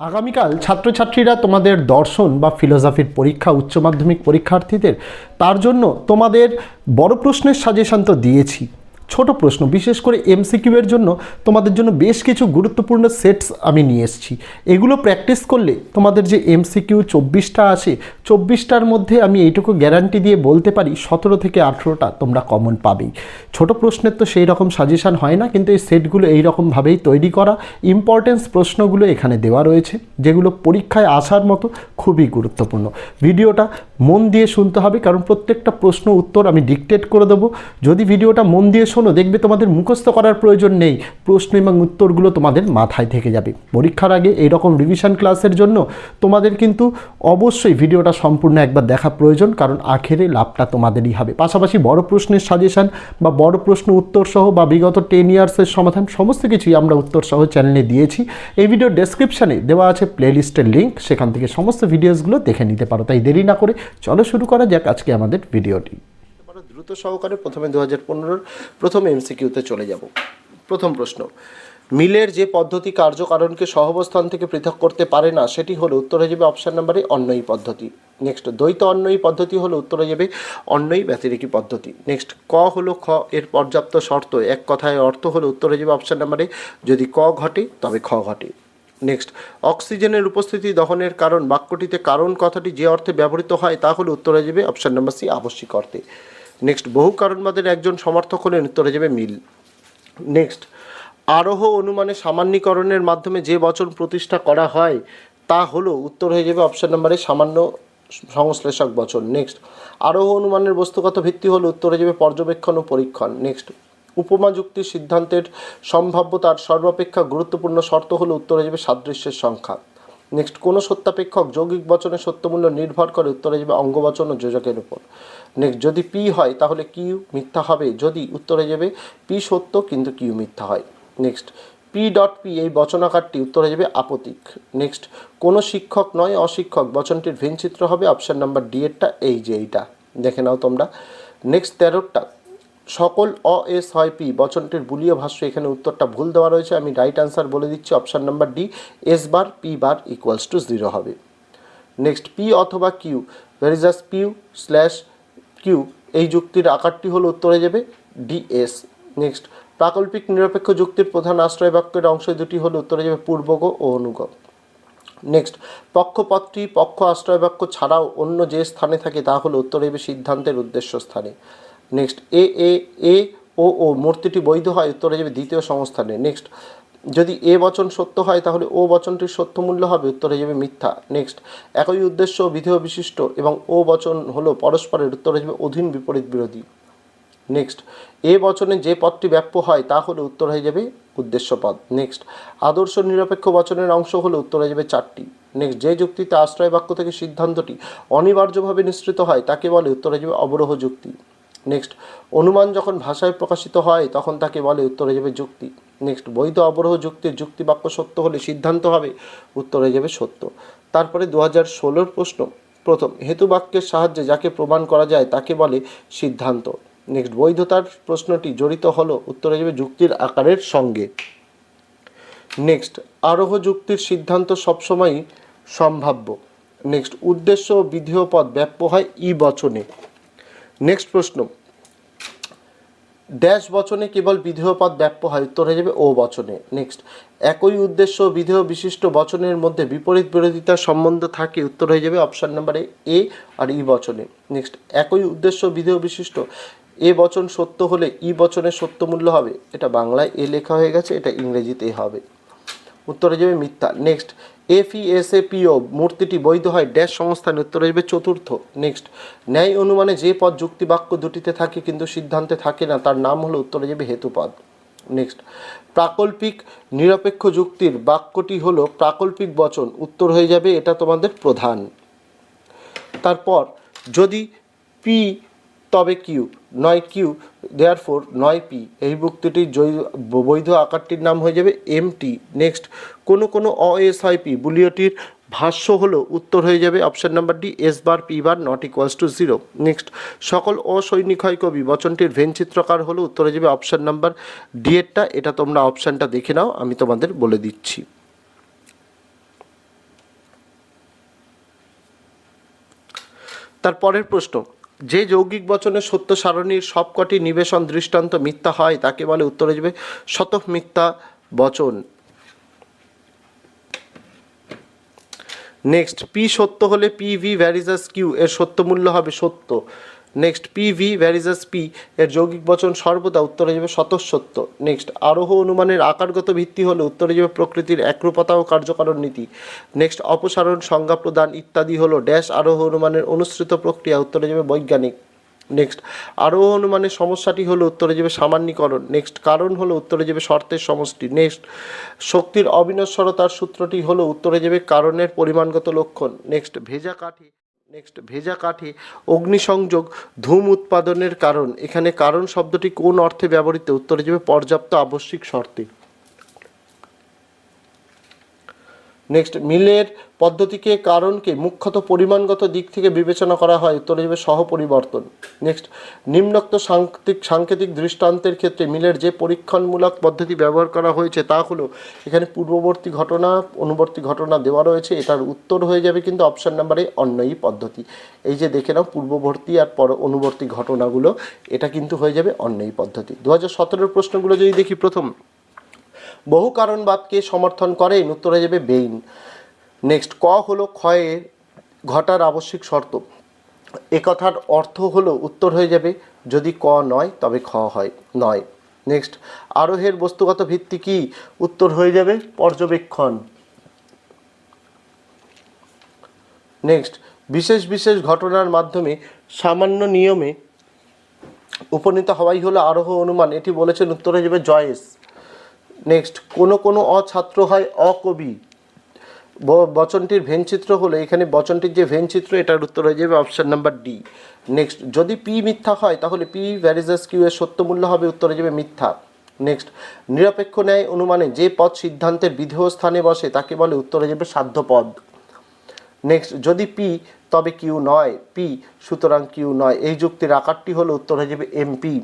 আগামীকাল ছাত্রছাত্রীরা তোমাদের দর্শন বা ফিলোসফির পরীক্ষা, উচ্চ মাধ্যমিক পরীক্ষার্থীদের, তার জন্য তোমাদের বড় প্রশ্নের সাজেশন তো দিয়েছি। ছোট প্রশ্ন, বিশেষ করে এমসিকিউ এর জন্য তোমাদের জন্য বেশ কিছু গুরুত্বপূর্ণ সেটস আমি নিয়ে এসেছি। এগুলো প্র্যাকটিস করলে তোমাদের যে এমসিকিউ চব্বিশটা আছে, চব্বিশটার মধ্যে আমি এইটুকু গ্যারান্টি দিয়ে বলতে পারি, সতেরো থেকে আঠেরোটা তোমরা কমন পাবেই। ছোট প্রশ্নের তো সেই রকম সাজেশান হয় না, কিন্তু এই সেটগুলো এই রকমভাবেই তৈরি করা ইম্পর্টেন্স প্রশ্নগুলো এখানে দেওয়া রয়েছে, যেগুলো পরীক্ষায় আসার মতো খুবই গুরুত্বপূর্ণ। ভিডিওটা মন দিয়ে শুনতে হবে, কারণ প্রত্যেকটা প্রশ্ন উত্তর আমি ডিকটেট করে দেবো। যদি ভিডিওটা মন দিয়ে শোনো, দেখবে তোমাদের মুখস্থ করার প্রয়োজন নেই। প্রশ্ন এবং উত্তরগুলো তোমাদের মাথায় থেকে যাবে। পরীক্ষার আগে এইরকম রিভিশন ক্লাসের জন্য তোমাদের কিন্তু অবশ্যই ভিডিওটা সম্পূর্ণ একবার দেখা প্রয়োজন, কারণ আখেরে লাভটা তোমাদেরই হবে। পাশাপাশি বড় প্রশ্নের সাজেশান বা বড় প্রশ্ন উত্তর সহ বা বিগত টেন ইয়ার্সের সমাধান, সমস্ত কিছুই আমরা উত্তর সহ চ্যানেলে দিয়েছি। এই ভিডিও ডেসক্রিপশানে দেওয়া আছে প্লেলিস্টের লিঙ্ক সেখান থেকে সমস্ত ভিডিওসগুলো দেখে নিতে পারো। তাই দেরি না করে চলো শুরু করা যাক আজকে আমাদের ভিডিওটি দ্রুত সহকারে প্রথমে দু হাজার পনেরোর প্রথম এমসিকিউতে চলে যাব। প্রথম প্রশ্ন, মিলের যে পদ্ধতি কার্যকারণকে সহবস্থান থেকে পৃথক করতে পারে না, সেটি হলো উত্তর হয়ে যাবে অপশান নাম্বারে অন্যই পদ্ধতি। নেক্সট, দ্বৈত অন্যই পদ্ধতি হলো উত্তর হয়ে যাবে অন্যই ব্যতিরেকী পদ্ধতি। নেক্সট, ক হলো খ এর পর্যাপ্ত শর্ত, এক কথায় অর্থ হলো উত্তর হয়ে যাবে অপশান নাম্বারে, যদি ক ঘটে, তবে খ ঘটে। নেক্সট, অক্সিজেনের উপস্থিতি দহনের কারণ, বাক্যটিতে কারণ কথাটি যে অর্থে ব্যবহৃত হয় তা হলো উত্তর হয়ে যাবে অপশান নাম্বার সি, আবশ্যিক অর্থে। নেক্সট বহু কারণবাদের একজন সমর্থক হলেন উত্তর যাবে মিল। নেক্সট আরোহ অনুমানে সামান্যীকরণের মাধ্যমে যে বচন প্রতিষ্ঠা করা হয়, তা হলো উত্তর হয়ে যাবে অপশন নম্বরে সামান্য সংশ্লেষক বচন। নেক্সট আরোহ অনুমানের বস্তুগত ভিত্তি হলো উত্তর হয়ে যাবে পর্যবেক্ষণ ও পরীক্ষণ। নেক্সট উপমা যুক্তির সিদ্ধান্তের সম্ভাব্যতার সর্বাপেক্ষা গুরুত্বপূর্ণ শর্ত হলো উত্তর হয়ে যাবে সাদৃশ্যের সংখ্যা। নেক্সট কোনো সত্যাপেক্ষক যৌগিক বচনের সত্যমূল্য নির্ভর করে উত্তরে যাবে অঙ্গবচন ও যোজকের উপর। নেক্সট যদি পি হয়, তাহলে কিউ মিথ্যা হবে। যদি উত্তরে যাবে পি সত্য, কিন্তু কিউ মিথ্যা হয়। নেক্সট পি ডট পি এই বচনাকারটি উত্তরে যাবে আপতিক। নেক্সট কোনো শিক্ষক নয়, অশিক্ষক। বচনটির ভেনচিত্র হবে অপশান নাম্বার ডি এরটা, এই যে এইটা। দেখে নাও তোমরা। নেক্সট তেরোটা সকল অ এস হয় পি, বচনটির বুলীয় ভাষ্য এখানে উত্তরটা ভুল দেওয়া রয়েছে। আমি রাইট আনসার বলে দিচ্ছি, option number D, S bar, P bar equals to zero হবে। নেক্সট, পি অথবা কিউ ভেরিজাস পিউ স্ল্যাশ কিউ, এই যুক্তির আকারটি হলো উত্তরে যাবে ডিএস নেক্সট, প্রাকল্পিক নিরপেক্ষ যুক্তির প্রধান আশ্রয় বাক্যের অংশ দুটি হলো উত্তরে যাবে পূর্বগ ও অনুগ। নেক্সট, পক্ষপথটি পক্ষ আশ্রয় বাক্য ছাড়াও অন্য যে স্থানে থাকে তা হলো উত্তরে যাবে সিদ্ধান্তের উদ্দেশ্য স্থানে। নেক্সট এ এ এ ও ও মূর্তিটি বৈধ হয়, উত্তরে যাবে দ্বিতীয় সংস্থানে। নেক্সট যদি এ বচন সত্য হয়, তাহলে ও বচনটির সত্য মূল্য হবে, উত্তরে যাবে মিথ্যা। নেক্সট একই উদ্দেশ্য, বিধেয় বিশিষ্ট এবং ও বচন হলো পরস্পরের, উত্তরে যাবে অধীন বিপরীত বিরোধী। নেক্সট এ বচনে যে পদটি ব্যাপ্য হয়, তা হলে উত্তর হয়ে যাবে উদ্দেশ্য পদ। নেক্সট আদর্শ নিরপেক্ষ বচনের অংশ হলো উত্তর হয়ে যাবে চারটি। নেক্সট যে যুক্তিতে আশ্রয় বাক্য থেকে সিদ্ধান্তটি অনিবার্যভাবে নিঃসৃত হয়, তাকে বলে উত্তর হয়ে যাবে অবরোহ যুক্তি। নেক্সট অনুমান যখন ভাষায় প্রকাশিত হয়, তখন তাকে বলে উত্তর হয়ে যাবে যুক্তি। নেক্সট বৈধ অবরোহ যুক্তির যুক্তি বাক্য সত্য হলে সিদ্ধান্ত হবে, উত্তর হয়ে যাবে সত্য। তারপরে দু হাজার ষোলোর প্রশ্ন। প্রথম হেতু বাক্যের সাহায্যে যাকে প্রমাণ করা যায়, তাকে বলে সিদ্ধান্ত। নেক্সট বৈধতার প্রশ্নটি জড়িত হলো, উত্তর হয়ে যাবে যুক্তির আকারের সঙ্গে। নেক্সট আরোহ যুক্তির সিদ্ধান্ত সবসময়ই সম্ভাব্য। নেক্সট উদ্দেশ্য ও বিধেয় পদ ব্যাপ্য হয় ই বচনে। নেক্সট প্রশ্ন। ড্যাশ বচনে কেবল বিধেয় পদ ব্যাপ্য হয় উত্তর হয়ে যাবে ও বচনে। নেক্সট একই উদ্দেশ্য বিধেয় বিশিষ্ট বচনের মধ্যে বিপরীত বিরোধিতার সম্বন্ধ থাকে উত্তর হয়ে যাবে অপশান নাম্বারে এ আর ই বচনে। নেক্সট একই উদ্দেশ্য বিধেয় বিশিষ্ট এ বচন সত্য হলে ই বচনের সত্য মূল্য হবে। এটা বাংলায় এ লেখা হয়ে গেছে, এটা ইংরেজিতে হবে। উত্তরে যাবে মিথ্যা। Next F E S A P O মূর্তিটি বৈধ হয়, ড্যাশ সংস্থানে উত্তরে যাবে চতুর্থ। নেক্সট ন্যায় অনুমানে যে পদ যুক্তি বাক্য দুটিতে থাকে কিন্তু সিদ্ধান্তে থাকে না, তার নাম হলো উত্তরে যাবে হেতুপদ। নেক্সট প্রাকল্পিক নিরপেক্ষ যুক্তির বাক্যটি হলো প্রাকল্পিক বচন, উত্তর হয়ে যাবে, এটা তোমাদের প্রধান। তারপর, যদি পি, তবে কিউ নয় কিউ দেয়ার ফোর নয় পি, এই ভুক্তিটির বৈধ আকারটির নাম হয়ে যাবে এম টি নেক্সট কোনো কোনো অ এস পি ভাষ্য হলো উত্তর হয়ে যাবে option number D, S bar P bar not equals to zero. Next সকল অসৈনিক হয় কবি, বচনটির ভেন চিত্রকার হলো উত্তর হয়ে যাবে অপশান নাম্বার ডি এরটা। এটা তোমরা অপশানটা দেখে নাও, আমি তোমাদের বলে দিচ্ছি। তার পরের প্রশ্ন যে যৌগিক বচনের সত্য সারণীর সবকটি নিবেশন দৃষ্টান্ত মিথ্যা হয়, তাকে বলে উত্তরে যাবে শতক মিথ্যা বচন। নেক্সট পি সত্য হলে পি ভি ভ্যারিজাস কিউ এর সত্য মূল্য হবে সত্য। নেক্সট পি ভি ভ্যারিজাস পি এর যৌগিক বচন সর্বদা উত্তরে যাবে স্বতঃসত্য নেক্সট আরোহ অনুমানের আকারগত ভিত্তি হলে উত্তরে যাবে প্রকৃতির একরূপতা ও কার্যকারণ নীতি। নেক্সট অপসারণ সংজ্ঞা প্রদান ইত্যাদি হলো ড্যাশ আরোহ অনুমানের অনুসৃত প্রক্রিয়া, উত্তরে যাবে বৈজ্ঞানিক। নেক্সট আরোহ অনুমানের সমস্যাটি হলো উত্তরে যাবে সামান্যীকরণ। নেক্সট কারণ হলো উত্তরে যাবে শর্তের সমষ্টি। নেক্সট শক্তির অবিনশ্বরতার সূত্রটি হলো উত্তরে যাবে কারণের পরিমাণগত লক্ষণ। নেক্সট ভেজা কাঠে নেক্সট ভেজা কাঠি, অগ্নিসংযোগ, ধূম উৎপাদনের কারণ। এখানে কারণ শব্দটি কোন অর্থে ব্যবহৃত? উত্তরে যাবে, পর্যাপ্ত আবশ্যিক শর্তে। নেক্সট মিলের পদ্ধতিকে, কারণকে মুখ্যত পরিমাণগত দিক থেকে বিবেচনা করা হয়, উত্তরে যাবে সহপরিবর্তন। নেক্সট নিম্নোক্ত সাংকেতিক সাংকেতিক দৃষ্টান্তের ক্ষেত্রে মিলের যে পরীক্ষণমূলক পদ্ধতি ব্যবহার করা হয়েছে তা হলো, এখানে পূর্ববর্তী ঘটনা, অনুবর্তী ঘটনা দেওয়া রয়েছে, এটার উত্তর হয়ে যাবে কিন্তু অপশন নাম্বারে অন্যই পদ্ধতি। এই যে দেখে নাও, পূর্ববর্তী আর পর অনুবর্তী ঘটনাগুলো, এটা কিন্তু হয়ে যাবে অন্যই পদ্ধতি। দু হাজার সতেরোর প্রশ্নগুলো যদি দেখি প্রথম। বহু কারণবাদকে সমর্থন করেন উত্তরে যাবে বেইন। নেক্সট, ক হলো ক্ষয়ের ঘটার আবশ্যিক শর্ত। এ কথার অর্থ হলো উত্তর হয়ে যাবে যদি ক নয়, তবে খ হয়, নয়। নেক্সট, আরোহের বস্তুগত ভিত্তি কি? উত্তর হয়ে যাবে পর্যবেক্ষণ। নেক্সট, বিশেষ বিশেষ ঘটনার মাধ্যমে সামান্য নিয়মে উপনীত হওয়াই হলো আরোহ অনুমান। এটি বলেছেন উত্তর হয়ে যাবে জয়েস নেক্সট কোনো কোনো অছাত্র হয় অকবি। বচনটির ভেনচিত্র হলো এখানে বচনটির যে ভেনচিত্র এটার উত্তর হয়ে যাবে অপশান নাম্বার ডি নেক্সট যদি পি মিথ্যা হয়, তাহলে পি ভ্যারিজাস কিউ এর সত্য মূল্য হবে, উত্তরে যাবে মিথ্যা। নেক্সট নিরপেক্ষ ন্যায় অনুমানে যে পদ সিদ্ধান্তের বিধেয় স্থানে বসে, তাকে বলে উত্তরে যাবে সাধ্য পদ। নেক্সট যদি পি তবে কিউ নয়। পি সুতরাং কিউ নয়। এই যুক্তির আকারটি হলো উত্তর হয়ে যাবে এমপি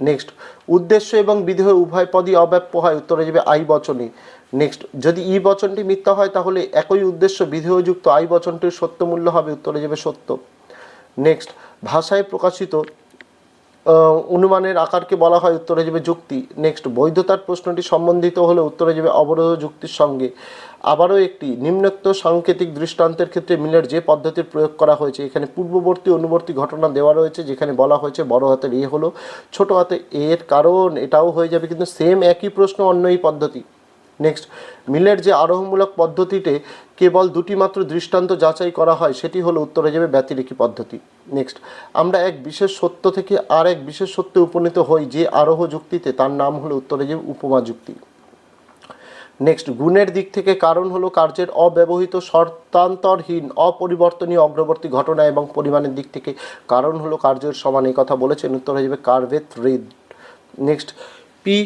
নেক্সট উদ্দেশ্য এবং বিধেয় উভয় পদই অব্যাপ্য হয়, উত্তরে যাবে আই বচনে নেক্সট যদি ই বচনটি মিথ্যা হয়, তাহলে একই উদ্দেশ্য বিধেয়যুক্ত আই বচনটির সত্য মূল্য হবে, উত্তরে যাবে সত্য। নেক্সট ভাষায় প্রকাশিত অনুমানের আকারকে বলা হয়, উত্তরে যাবে যুক্তি। নেক্সট বৈধতার প্রশ্নটি সম্বন্ধিত হলে, উত্তরে যাবে অবরোধ যুক্তির সঙ্গে। আবারও একটি নিম্নোক্ত সাংকেতিক দৃষ্টান্তের ক্ষেত্রে মিলের যে পদ্ধতির প্রয়োগ করা হয়েছে, এখানে পূর্ববর্তী অনুবর্তী ঘটনা দেওয়া রয়েছে, যেখানে বলা হয়েছে বড় হাতের এ হলো ছোট হাতে এর কারণ, এটাও হয়ে যাবে, কিন্তু সেম একই প্রশ্ন অন্য এই পদ্ধতি। নেক্সট মিলের যে আরোহমূলক পদ্ধতিতে কেবল দুটি মাত্র দৃষ্টান্ত যাচাই করা হয়, সেটি হলো উত্তরে যাবে ব্যতিরেকী পদ্ধতি। নেক্সট আমরা এক বিশেষ সত্য থেকে আর এক বিশেষ সত্যে উপনীত হই যে আরোহ যুক্তিতে, তার নাম হলো উত্তরে যাবে উপমা যুক্তি। নেক্সট গুণের দিক থেকে কারণ হলো কার্যের অব্যবহৃত শর্তান্তরহীন, অপরিবর্তনীয় অগ্রবর্তী ঘটনা এবং পরিমাণের দিক থেকে কারণ হলো কার্যের সমান এই কথা বলেছেন, উত্তর হয়ে যাবে কার্ভেথ রিদ। নেক্সট পি,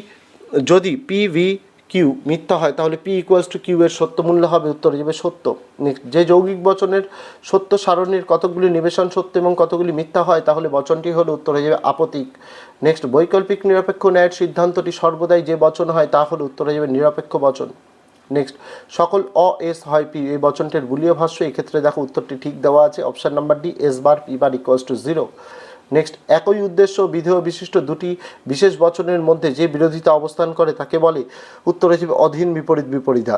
যদি পি ভি কিউ মিথ্যা হয়, তাহলে পি ইকুয়ালস টু কিউ এর সত্য মূল্য হবে, উত্তর যাবে সত্য। যে যৌগিক বচনের সত্য সারণীর কতগুলি নিবেশন সত্য এবং কতগুলি মিথ্যা হয়, তাহলে বচনটি হলো উত্তরে যাবে আপতিক। নেক্সট বৈকল্পিক নিরপেক্ষ ন্যায়ের সিদ্ধান্তটি সর্বদাই যে বচন হয়, তা হলো উত্তরে যাবে নিরপেক্ষ বচন। নেক্সট সকল অ, এস, হয়, পি এই বচনটির বুলীয় ভাষ্য এই ক্ষেত্রে দেখো উত্তরটি ঠিক দেওয়া আছে option number D S bar P bar equals to zero next একই উদ্দেশ্য বিধেয় বিশিষ্ট দুটি বিশেষ বচনের মধ্যে যে বিরোধিতা অবস্থান করে তাকে বলে উত্তরে অধীন বিপরীত বিপরীতা,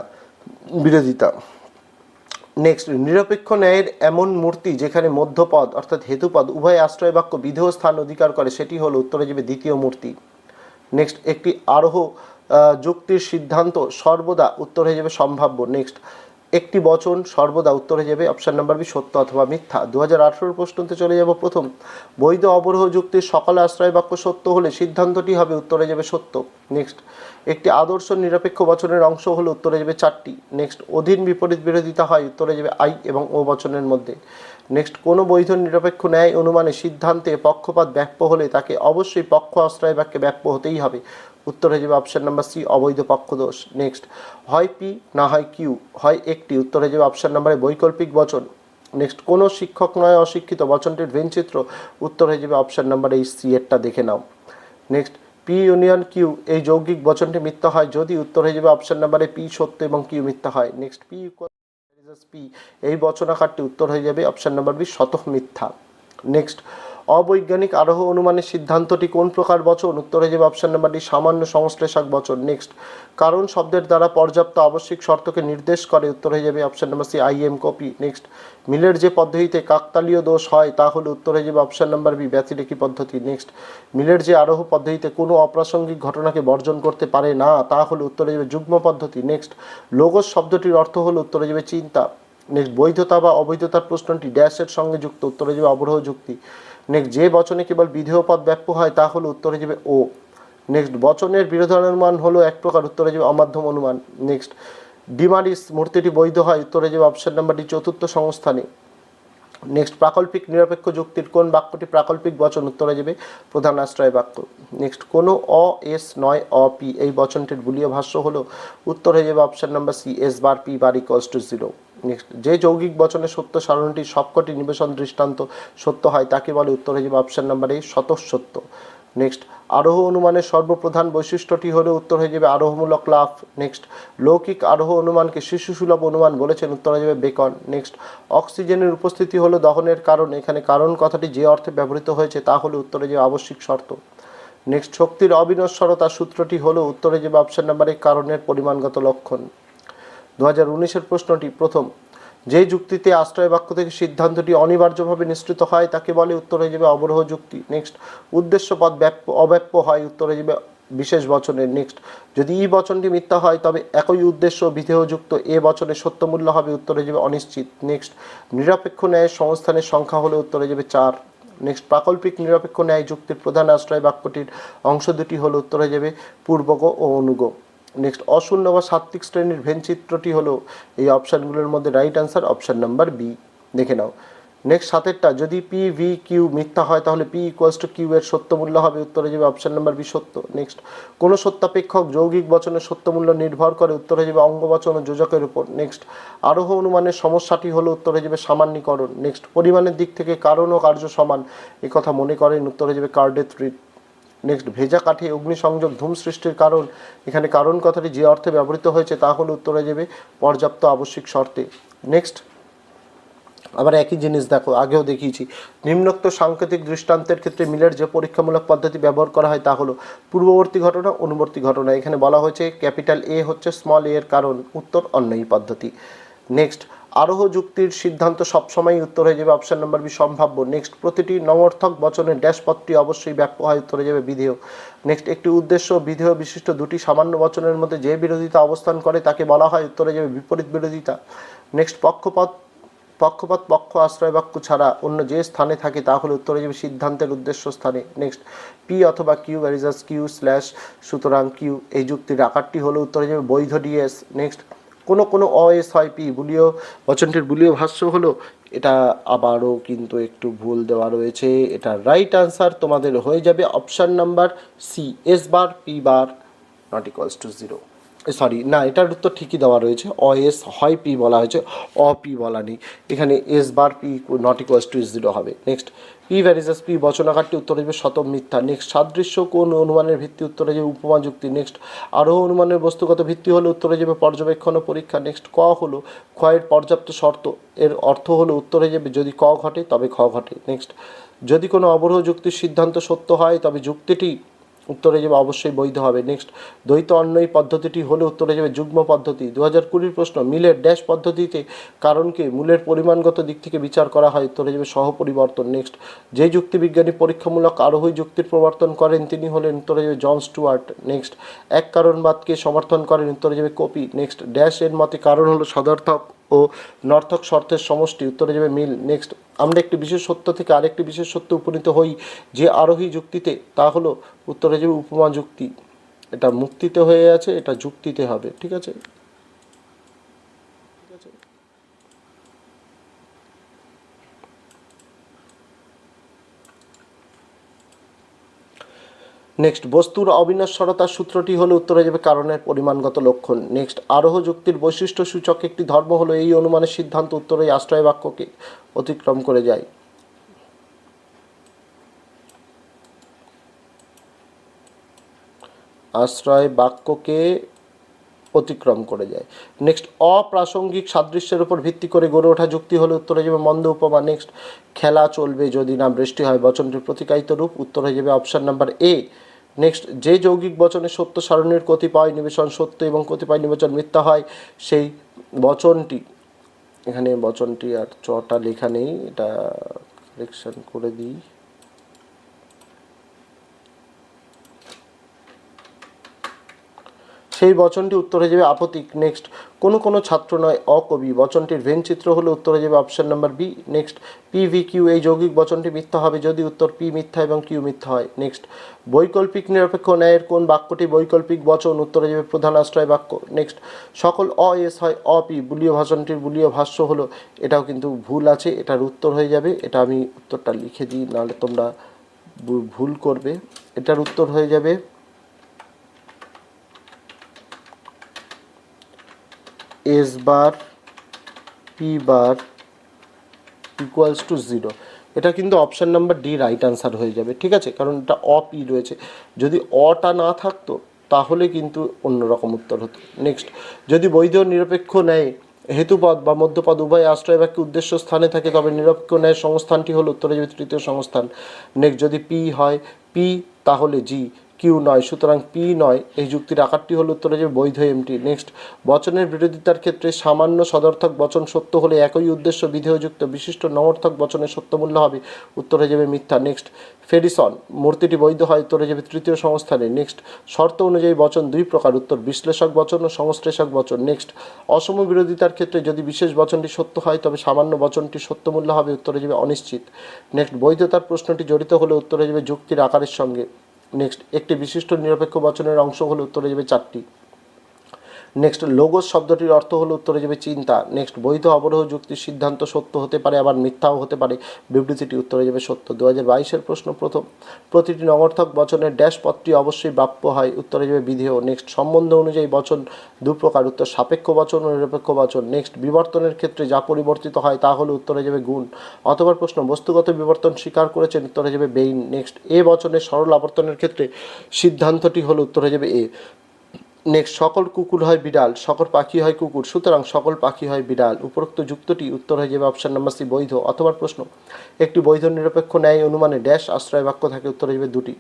বিরোধিতা। নেক্সট নিরপেক্ষ ন্যায়ের এমন মূর্তি যেখানে মধ্যপদ অর্থাৎ হেতুপদ উভয় আশ্রয় বাক্য বিধেয় স্থান অধিকার করে, সেটি হলো উত্তরে যাবে দ্বিতীয় মূর্তি। নেক্সট একটি আরোহ যুক্তির সিদ্ধান্ত সর্বদা উত্তর হয়ে যাবে সম্ভাব্য। নেক্সট একটি বচন সর্বদা উত্তর হয়ে যাবে। অপশান নাম্বার বি সত্য অথবা মিথ্যা। দু হাজার আঠেরোর প্রশ্নতে চলে যাব প্রথম। বৈধ অবরোহ যুক্তির সকল আশ্রয় বাক্য সত্য হলে সিদ্ধান্তটি হবে উত্তরে যাবে সত্য। নেক্সট একটি আদর্শ নিরপেক্ষ বচনের অংশ হলে উত্তরে যাবে চারটি। নেক্সট, অধীন বিপরীত বিরোধিতা হয়, উত্তরে যাবে আই এবং ও বচনের মধ্যে। নেক্সট, কোনো বৈধ নিরপেক্ষ ন্যায় অনুমানে সিদ্ধান্তে পক্ষপাত ব্যাপ্য হলে তাকে অবশ্যই পক্ষ আশ্রয় বাক্যে ব্যাপ্য হতেই হবে। উত্তর হয়ে যাবে অপশন নাম্বার সি, অবৈধ পক্ষদোষ নেক্সট, হয় পি, না হয় কিউ, হয় একটি। উত্তর হয়ে যাবে অপশন নাম্বারে বৈকল্পিক বচন। নেক্সট, কোনো শিক্ষক নয় অশিক্ষিত বচনটির ভেনচিত্র উত্তর হয়ে যাবে অপশন নাম্বার এই সি এরটা দেখে নাও। নেক্সট পি ইউনিয়ন কিউ এই যৌগিক বচনটি মিথ্যা হয়, যদি উত্তর হয়ে যাবে অপশন নাম্বারে পি সত্য এবং কিউ মিথ্যা হয়। নেক্সট পি পি এই বচনাকারটি উত্তর হয়ে যাবে অপশন নাম্বার বি শতক মিথ্যা। নেক্সট অবৈজ্ঞানিক আরোহ অনুমানের সিদ্ধান্তটি কোন প্রকার বচন? উত্তর হয়ে যাবে অপশন নাম্বার ডি, সামান্য সংশ্লেষক বচন। নেক্সট কারণ শব্দের দ্বারা পর্যাপ্ত আবশ্যিক শর্তকে নির্দেশ করে। উত্তর হয়ে যাবে option number C, I M copy. Next মিলের যে পদ্ধতিতে কাকতালীয় দোষ হয়, তা হলে উত্তর হয়ে যাবে অপশন নাম্বার বি, ব্যতিরেকি পদ্ধতি। নেক্সট মিলের যে আরোহ পদ্ধতিতে কোনো অপ্রাসঙ্গিক ঘটনাকে বর্জন করতে পারে না, তা হলে উত্তর হয়ে যাবে যুগ্ম পদ্ধতি। নেক্সট লোগোস শব্দটির অর্থ হলো উত্তর হয়ে যাবে চিন্তা। নেক্সট বৈধতা বা অবৈধতার প্রশ্নটি ড্যাশের সঙ্গে যুক্ত। উত্তর যাবে অবরোহ যুক্তি। নেক্সট যে বচনে কেবল বিধেয় পদ ব্যাপ্য হয়, তা হলো উত্তরে যাবে ও। নেক্সট বচনের বিরোধানুমান হলো এক প্রকার, উত্তরে যাবে অমাধ্যম অনুমান। নেক্সট ডিমারিস মূর্তিটি বৈধ হয়, উত্তরে যাবে অপশন নাম্বারটি চতুর্থ সংস্থানে। নেক্সট প্রাকল্পিক নিরপেক্ষ যুক্তির কোন বাক্যটি প্রাকল্পিক বচন, উত্তরে যাবে প্রধান আশ্রয় বাক্য। নেক্সট কোনো অ, এস নয়, অ, পি, এই বচনটির বুলীয় ভাষ্য হলো, উত্তর যাবে option number C S bar P bar equals to zero যে যৌগিক বচনের সত্য সারণীটি সবকটি নিবেশন দৃষ্টান্ত সত্য হয়, তাকে বলে উত্তর হয়ে যাবে অপশন নাম্বার এই সত্য নেক্সট আরোহ অনুমানের সর্বপ্রধান বৈশিষ্ট্যটি হলো উত্তর হয়ে যাবে আরোহমূলক লাভ। নেক্সট লৌকিক আরোহ অনুমানকে শিশুসুলভ অনুমান বলেছেন, উত্তর হয়ে যাবে বেকন। নেক্সট অক্সিজেনের উপস্থিতি হলো দহনের কারণ। এখানে কারণ কথাটি যে অর্থে ব্যবহৃত হয়েছে, তা হলো উত্তরে যাবে আবশ্যিক শর্ত। নেক্সট শক্তির অবিনশ্বরতা সূত্রটি হলো উত্তরে যাবে অপশন নাম্বারে কারণের পরিমাণগত লক্ষণ। দু হাজার প্রশ্নটি প্রথম। যে যুক্তিতে আশ্রয় বাক্য থেকে সিদ্ধান্তটি অনিবার্যভাবে নিশ্চিত হয়, তাকে বলে উত্তর হয়ে যাবে অবরোহ যুক্তি। নেক্সট উদ্দেশ্য পদ ব্যাপ্য, অব্যাপ্য হয়, উত্তর হয়ে যাবে বিশেষ বচনের। নেক্সট, যদি ই বচনটি মিথ্যা হয়, তবে একই উদ্দেশ্য বিধেয়যুক্ত এ বচনের সত্যমূল্য হবে, উত্তরে যাবে অনিশ্চিত। নেক্সট, নিরপেক্ষ ন্যায় সংস্থানের সংখ্যা হলে উত্তরে যাবে চার। নেক্সট, প্রাকল্পিক নিরপেক্ষ ন্যায় যুক্তির প্রধান আশ্রয় বাক্যটির অংশ দুটি হলো উত্তরে যাবে পূর্বগ ও অনুগ। নেক্সট অশূন্য বা সাত্ত্বিক শ্রেণির ভেন চিত্রটি হলো এই অপশানগুলোর মধ্যে right answer option number B দেখে নাও। নেক্সট সাতেরটা, যদি পি ভি কিউ মিথ্যা হয়, তাহলে পি ইকুয়ালস টু কিউ এর সত্য মূল্য হবে, উত্তরে যাবে অপশান নাম্বার বি সত্য। নেক্সট কোনো সত্যাপেক্ষক যৌগিক বচনের সত্য মূল্য নির্ভর করে, উত্তরে যাবে অঙ্গবচন ও যোজকের উপর। নেক্সট আরোহ অনুমানের সমস্যাটি হলো, উত্তরে যাবে সামান্যীকরণ। নেক্সট পরিমাণের দিক থেকে কারণ ও কার্য সমান কথা মনে করেন, উত্তরে যাবে কার্ডেথ রিড নেক্সট ভেজা কাঠে অগ্নিসংযোগ, ধূম সৃষ্টির কারণ, এখানে কারণ কথাটি যে অর্থে ব্যবহৃত হয়েছে তা হলে উত্তরে যাবে, পর্যাপ্ত আবশ্যিক শর্তে। নেক্সট আবার একই জিনিস দেখো, আগেও দেখিয়েছি। নিম্নোক্ত সাংকেতিক দৃষ্টান্তের ক্ষেত্রে মিলের যে পরীক্ষামূলক পদ্ধতি ব্যবহার করা হয় তা হলো পূর্ববর্তী ঘটনা, অনুবর্তী ঘটনা। এখানে বলা হয়েছে, ক্যাপিটাল এ হচ্ছে স্মল এ এর কারণ, উত্তর অন্য এই পদ্ধতি। নেক্সট আরোহ যুক্তির সিদ্ধান্ত সবসময় উত্তর হয়ে যাবে। অপশন নম্বর বি সম্ভাব্য। নেক্সট প্রতিটি নমর্থক বচনের ড্যাশ পদটি অবশ্যই ব্যাপ্য হয় উত্তর হয়ে যাবে বিধেয়। নেক্সট একটি উদ্দেশ্য, বিধেয় বিশিষ্ট দুটি সামান্য বচনের মধ্যে যে বিরোধিতা অবস্থান করে তাকে বলা হয় উত্তরে যাবে বিপরীত বিরোধিতা। নেক্সট পক্ষপাত পক্ষপাত পক্ষ, আশ্রয়, বাক্য ছাড়া অন্য যে স্থানে থাকে তা হলো উত্তরে যাবে সিদ্ধান্তের উদ্দেশ্য স্থানে। নেক্সট পি অথবা কিউ ভ্যারিজাস কিউ স্ল্যাশ সুতরাং কিউ এই যুক্তির আকারটি হলো উত্তরে যাবে বৈধ ডিএস নেক্সট কোনো কোনো এস হয় পি বুলীয় বচনটির বুলীয় ভাষ্য হলো, এটা আবারও কিন্তু একটু ভুল দেওয়া রয়েছে। এটা রাইট আনসার তোমাদের হয়ে যাবে option number C S bar P bar not equals to zero sorry না, এটার উত্তর ঠিকই দেওয়া রয়েছে। অ, এস, হয়, পি বলা হয়েছে। অ, পি বলা নেই। এখানে S bar P not equals to zero হবে। নেক্সট পি ভ্যারিজাস পি, বচনাকারটি উত্তর দেবে শত মিথ্যা। নেক্সট সাদৃশ্য কোন অনুমানের ভিত্তি উত্তরে যাবে উপমা যুক্তি। নেক্সট আরোহ অনুমানের বস্তুগত ভিত্তি হলো উত্তরে যাবে পর্যবেক্ষণ ও পরীক্ষা। নেক্সট ক হলো ক্ষয়ের পর্যাপ্ত শর্ত। এর অর্থ হলো উত্তরে যাবে যদি ক ঘটে, তবে খ ঘটে। নেক্সট যদি কোনো অবরোহ যুক্তির সিদ্ধান্ত সত্য হয়, তবে যুক্তিটি উত্তরে যাবে, অবশ্যই বৈধ হবে। নেক্সট দ্বৈত অন্যই পদ্ধতিটি হলে উত্তরে যাবে যুগ্ম পদ্ধতি। দু হাজার কুড়ির প্রশ্ন, মিলের ড্যাশ পদ্ধতিতে কারণকে মূলের পরিমাণগত দিক থেকে বিচার করা হয়, উত্তরে যাবে সহপরিবর্তন। নেক্সট যে যুক্তিবিজ্ঞানী পরীক্ষামূলক আরোহী যুক্তির প্রবর্তন করেন, তিনি হলেন উত্তরে যাবে জন স্টুয়ার্ট। নেক্সট এক কারণবাদকে সমর্থন করেন, উত্তরে যাবে কপি। নেক্সট ড্যাশ এর মতে কারণ হলো সদর্থক। ও নর্থক শর্তের সমষ্টি উত্তরে যাবে মিল। নেক্সট আমরা একটি বিশেষ সত্য থেকে আরেকটি বিশেষ সত্য উপনীত হই যে আরোহী যুক্তিতে, তা হলো উত্তরে যাবে উপমা যুক্তি। এটা মুক্তিতে হয়ে আছে, এটা যুক্তিতে হবে, ঠিক আছে? নেক্সট বস্তুর অবিনশ্বরতার সূত্রটি হলো উত্তরে যাবে কারণের পরিমাণগত লক্ষণ। নেক্সট আরোহ যুক্তির বৈশিষ্ট্য সূচক একটি ধর্ম হলো এই অনুমানের সিদ্ধান্ত উত্তরে আশ্রয় বাক্যকে অতিক্রম করে যায়। আশ্রয় বাক্যকে অতিক্রম করে যায়। নেক্সট অপ্রাসঙ্গিক সাদৃশ্যের উপর ভিত্তি করে গড়ে ওঠা যুক্তি হলে উত্তর হয়ে যাবে মন্দ উপমা। নেক্সট খেলা চলবে যদি না বৃষ্টি হয়। বচনটির প্রতিকায়িত রূপ উত্তর হয়ে যাবে অপশান নাম্বার এ নেক্সট যে যৌগিক বচনে সত্য সারণীর কতিপয় নিবেচন সত্য এবং কতিপয় নিবেচন মিথ্যা হয়, সেই বচনটি, এখানে বচনটি আর চটা লেখা নেই, এটা কারেকশন করে দিই। সেই বচনটি উত্তর হয়ে যাবে আপতিক নেক্সট কোনো কোনো ছাত্র নয়, অকবি। বচনটির ভেন চিত্র হলে উত্তর হয়ে যাবে option number B next P V Q এই যৌগিক বচনটি মিথ্যা হবে যদি উত্তর পি মিথ্যা এবং কিউ মিথ্যা হয় নেক্সট বৈকল্পিক নিরপেক্ষ ন্যায়ের কোন বাক্যটি বৈকল্পিক বচন? উত্তর হয়ে যাবে প্রধান আশ্রয় বাক্য নেক্সট সকল অ, এস হয় অপি বুলীয় ভাষণটির বুলীয় ভাষ্য হলো, এটাও কিন্তু ভুল আছে, এটার উত্তর হয়ে যাবে। এটা আমি উত্তরটা লিখে দিই, নাহলে তোমরা ভুল করবে। এটার উত্তর হয়ে যাবে S bar P bar equals to zero এটা কিন্তু option number D right answer হয়ে যাবে, ঠিক আছে? কারণ এটা অ পি রয়েছে। যদি অটা না থাকতো, তাহলে কিন্তু অন্যরকম উত্তর হতো। নেক্সট যদি বৈধ নিরপেক্ষ ন্যায় হেতুপদ বা মধ্যপদ উভয় আশ্রয় বাক্য উদ্দেশ্য স্থানে থাকে, তবে নিরপেক্ষ ন্যায় সংস্থানটি হলো উত্তরে তৃতীয় সংস্থান। নেক্সট যদি পি হয় পি তাহলে জি কিউ নয়, সুতরাং পি নয়। এই যুক্তির আকারটি হলো উত্তরে যে বৈধ এমটি নেক্সট বচনের বিরোধিতার ক্ষেত্রে সামান্য সদর্থক বচন সত্য হলে একই উদ্দেশ্য বিধেয়যুক্ত বিশিষ্ট নমর্থক বচনের সত্যমূল্য হবে। উত্তরে যাবে মিথ্যা। নেক্সট ফেডিসন, মূর্তিটি বৈধ হয় উত্তরে যাবে তৃতীয় সংস্থানে। নেক্সট শর্ত অনুযায়ী বচন দুই প্রকার, উত্তর বিশ্লেষক বচন ও সংশ্লেষক বচন। নেক্সট অসম বিরোধিতার ক্ষেত্রে যদি বিশেষ বচনটি সত্য হয়, তবে সামান্য বচনটি সত্যমূল্য হবে উত্তরে যাবে অনিশ্চিত। নেক্সট বৈধতার প্রশ্নটি জড়িত হলে উত্তরে যাবে যুক্তির আকারের সঙ্গে। নেক্সট একটি বিশিষ্ট নিরপেক্ষ বচনের অংশ হলে উত্তরে যাবে চারটি। নেক্সট লোগোস শব্দটির অর্থ হলো উত্তরে যাবে চিন্তা। নেক্সট বৈধ অবরোহ যুক্তির সিদ্ধান্ত সত্য হতে পারে আবার মিথ্যাও হতে পারে। বিবৃতিটি উত্তরে যাবে সত্য। দু হাজার বাইশের প্রশ্ন প্রথম। প্রতিটি নগর্থক বচনের ড্যাশ পদটি অবশ্যই প্রাপ্য হয়। উত্তরে যাবে বিধেয়। নেক্সট সম্বন্ধ অনুযায়ী বচন দু প্রকার উত্তর, সাপেক্ষ বচন ও নিরপেক্ষ বচন। নেক্সট বিবর্তনের ক্ষেত্রে যা পরিবর্তিত হয় তা হলো উত্তরে যাবে গুণ। অথবা প্রশ্ন, বস্তুগত বিবর্তন স্বীকার করেছেন, উত্তরে যাবে বেইন। নেক্সট এ বচনের সরল আবর্তনের ক্ষেত্রে সিদ্ধান্তটি হলো উত্তরে যাবে এ। নেক্সট, সকল কুকুর হয় বিড়াল, সকল পাখি হয় কুকুর। সুতরাং, সকল পাখি হয় বিড়াল। উপরোক্ত যুক্তটি উত্তর হয়ে যাবে অপশন নাম্বার সি, বৈধ অথবা প্রশ্ন। একটি বৈধ নিরপেক্ষ ন্যায় অনুমানে ড্যাশ, আশ্রয়, বাক্য থাকে, উত্তর হয়ে যাবে দুটি।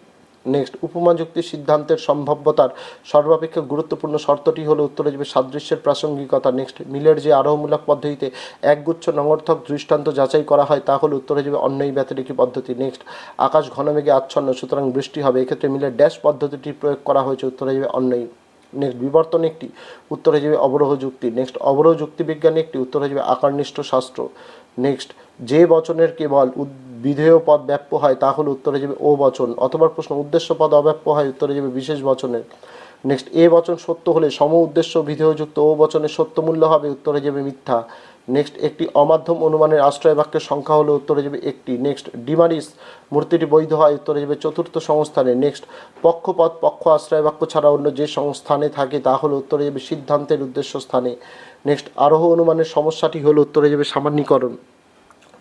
নেক্সট, উপমা যুক্তির সিদ্ধান্তের সম্ভাব্যতার সর্বাপেক্ষা গুরুত্বপূর্ণ শর্তটি হলো উত্তরে যাবে সাদৃশ্যের প্রাসঙ্গিকতা। নেক্সট, মিলের যে আরোহমূলক পদ্ধতিতে একগুচ্ছ নমর্থক দৃষ্টান্ত যাচাই করা হয়, তা হলো উত্তরে যাবে অন্যই ব্যতিরেকী পদ্ধতি। নেক্সট, আকাশ ঘনমেঘে আচ্ছন্ন, সুতরাং বৃষ্টি হবে। এক্ষেত্রে মিলের ড্যাশ পদ্ধতিটি প্রয়োগ করা হয়েছে, উত্তরে যাবে অন্যই। নেক্সট বিবর্তন একটি, উত্তর হয়ে যাবে অবরোহ যুক্তি। নেক্সট অবরোহ যুক্তিবিজ্ঞান একটি, উত্তর হয়ে যাবে আকারনিষ্ঠ শাস্ত্র। নেক্সট যে বচনের কেবল বিধেয় পদ ব্যাপ্য হয়, তা হলো উত্তরে যাবে ও বচন। অথবা প্রশ্ন, উদ্দেশ্য পদ অব্যাপ্য হয়, উত্তরে যাবে বিশেষ বচনের। নেক্সট এ বচন সত্য হলে সম উদ্দেশ্য বিধেয়যুক্ত ও বচনের সত্য মূল্য হবে, উত্তরে যাবে মিথ্যা। নেক্সট একটি অমাধ্যম অনুমানের আশ্রয় বাক্যের সংখ্যা হলো উত্তরে যাবে একটি। নেক্সট ডিমারিস মূর্তিটি বৈধ হয়, উত্তরে যাবে চতুর্থ সংস্থানে। নেক্সট পক্ষপদ পক্ষ আশ্রয় বাক্য ছাড়া অন্য যে সংস্থানে থাকে, তা হলো উত্তরে যাবে সিদ্ধান্তের উদ্দেশ্য স্থানে। নেক্সট আরোহ অনুমানের সমস্যাটি হলো উত্তরে যাবে সামান্যীকরণ।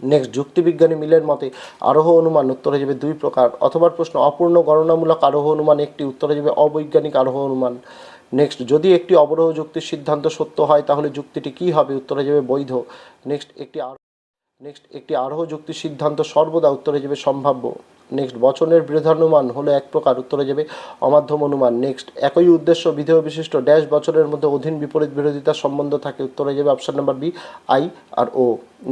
নেক্সট যুক্তিবিজ্ঞানী মিলের মতে, আরোহ অনুমান উত্তরে যাবে দুই প্রকার। অথবা প্রশ্ন, অপূর্ণ গণনামূলক আরোহ অনুমান একটি, উত্তরে যাবে অবৈজ্ঞানিক আরোহ অনুমান। নেক্সট যদি একটি অবরোহ যুক্তির সিদ্ধান্ত সত্য হয়, তাহলে যুক্তিটি কী হবে? উত্তরে যাবে বৈধ। নেক্সট একটি আর নেক্সট একটি আরোহ যুক্তির সিদ্ধান্ত সর্বদা উত্তরে যাবে সম্ভাব্য। নেক্সট বচনের বিরোধানুমান হলো এক প্রকার, উত্তরে যাবে অমাধ্যম অনুমান। নেক্সট একই উদ্দেশ্য বিধেয় বিশিষ্ট ড্যাশ বচনের মধ্যে অধীন বিপরীত বিরোধিতার সম্বন্ধ থাকে, উত্তরে যাবে option number B I R O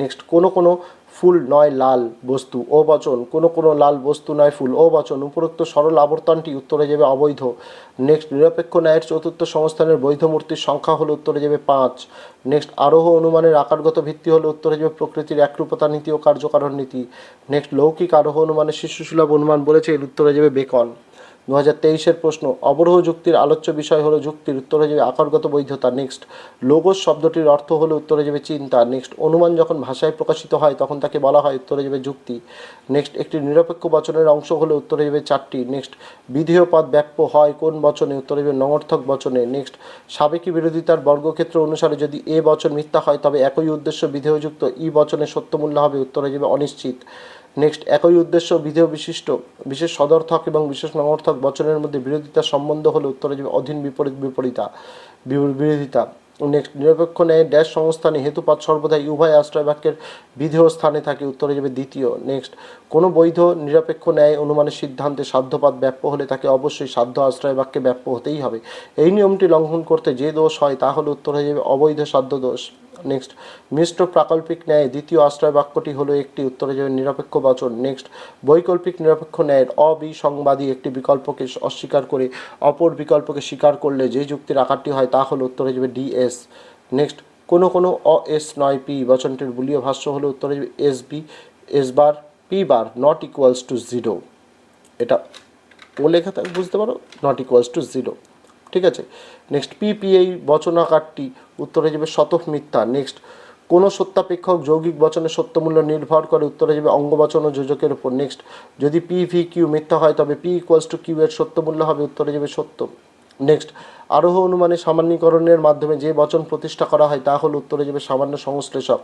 next কোনো কোনো ফুল নয় লাল বস্তু ও বচন কোনো কোনো লাল বস্তু নয় ফুল ও বচন উপরোক্ত সরল আবর্তনটি উত্তরে যাবে অবৈধ। নেক্সট নিরপেক্ষ ন্যায়ের চতুর্থ সংস্থানের বৈধ মূর্তির সংখ্যা হলো উত্তরে যাবে পাঁচ। নেক্সট আরোহ অনুমানের আকারগত ভিত্তি হলো উত্তরে যাবে প্রকৃতির একরূপতা নীতি ও কার্যকারণ নীতি। নেক্সট লৌকিক আরোহ অনুমানের শিশুসুলভ অনুমান বলেছে, এর উত্তরে যাবে বেকন। দু হাজার তেইশের প্রশ্ন, অবরোহ যুক্তির আলোচ্য বিষয় হলো যুক্তির উত্তরে যাবে আকারগত বৈধতা নেক্সট লোগোস শব্দটির অর্থ হলো উত্তরে যাবে চিন্তা নেক্সট অনুমান যখন ভাষায় প্রকাশিত হয়, তখন তাকে বলা হয় উত্তরে যাবে যুক্তি। নেক্সট একটি নিরপেক্ষ বচনের অংশ হলো উত্তরে যাবে চারটি। নেক্সট বিধেয় পদ ব্যাপ্য হয় কোন বচনে, উত্তরে যাবে নমর্থক বচনে। নেক্সট সাবেকি বিরোধিতার বর্গক্ষেত্র অনুসারে যদি এ বচন মিথ্যা হয়, তবে একই উদ্দেশ্য বিধেয়যুক্ত ই বচনের সত্যমূল্য হবে, উত্তরে যাবে অনিশ্চিত। নেক্সট একই উদ্দেশ্য বিধেয় বিশিষ্ট, বিশেষ সদর্থক এবং বিশেষ নমর্থক বচনের মধ্যে বিরোধিতা সম্বন্ধ হলে উত্তরে যাবে অধীন বিপরীত বিপরীতা বিরোধিতা। নেক্সট নিরপেক্ষ ন্যায় ড্যাশ সংস্থানে হেতুপাত সর্বদাই উভয় আশ্রয় বাক্যের বিধেয় স্থানে থাকে, উত্তরে যাবে দ্বিতীয়। নেক্সট কোনো বৈধ, নিরপেক্ষ ন্যায় অনুমানের সিদ্ধান্তে সাধ্যপাত ব্যাপ্য হলে তাকে অবশ্যই সাধ্য আশ্রয় বাক্যে ব্যাপ্য হতেই হবে। এই নিয়মটি লঙ্ঘন করতে যে দোষ হয় তা হলো উত্তর হয়ে যাবে অবৈধ সাধ্য দোষ। নেক্সট মিশ্র প্রাকল্পিক ন্যায় দ্বিতীয় আশ্রয় বাক্যটি হলো একটি উত্তরে যাবে নিরপেক্ষ বচন। নেক্সট বৈকল্পিক নিরপেক্ষ ন্যায়ের অবিসংবাদী একটি বিকল্পকে অস্বীকার করে অপর বিকল্পকে স্বীকার করলে যে যুক্তির আকারটি হয় তা হলো উত্তরে যাবে ডিএস নেক্সট কোনো কোনো অ এস নয় পি বচনটির বুলীয় ভাষ্য হলো উত্তরে যাবে S B, S bar, P bar not equals to zero এটা ও লেখা থাকে, বুঝতে পারো? নট ইকুয়ালস টু জিরো ঠিক আছে? নেক্সট পিপি এই বচনাকারটি, উত্তরে যাবে শতক মিথ্যা। নেক্সট কোনো সত্যাপেক্ষক যৌগিক বচনের সত্যমূল্য নির্ভর করে, উত্তরে যাবে অঙ্গবচন ও যোজকের উপর। নেক্সট যদি পি ভি কিউ মিথ্যা হয়, তবে পি ইকুয়ালস টু কিউ এর সত্যমূল্য হবে, উত্তরে যাবে সত্য। নেক্সট আরোহ অনুমানে সামান্যীকরণের মাধ্যমে যে বচন প্রতিষ্ঠা করা হয়, তা হল উত্তরে যাবে সামান্য সংশ্লেষক।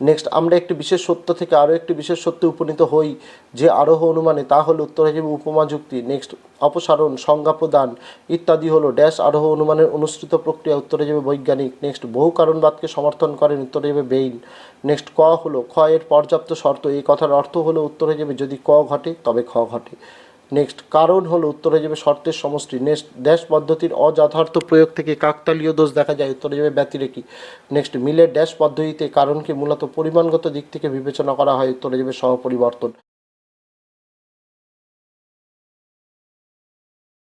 নেক্সট আমরা একটি বিশেষ সত্য থেকে আরও একটি বিশেষ সত্যে উপনীত হই, যে আরোহ অনুমানে তা হলো উত্তর হিসেবে উপমা যুক্তি। নেক্সট অপসারণ, সংজ্ঞা প্রদান ইত্যাদি হলো ড্যাশ আরোহ অনুমানের অনুসৃত প্রক্রিয়া উত্তরে যাবে বৈজ্ঞানিক। নেক্সট বহু কারণবাদকে সমর্থন করেন উত্তরে যাবে বেইন। নেক্সট ক হলো, খ এর পর্যাপ্ত শর্ত। এই কথার অর্থ হলো উত্তরে যাবে যদি ক ঘটে, তবে খ ঘটে। নেক্সট কারণ হলো উত্তরে যাবে শর্তের সমষ্টি। নেক্সট ড্যাশ পদ্ধতির অযথার্থ প্রয়োগ থেকে কাকতালীয় দোষ দেখা যায়, উত্তরে যাবে ব্যতিরেকি। নেক্সট মিলের ড্যাশ পদ্ধতিতে কারণকে মূলত পরিমাণগত দিক থেকে বিবেচনা করা হয়, উত্তরে যাবে সহপরিবর্তন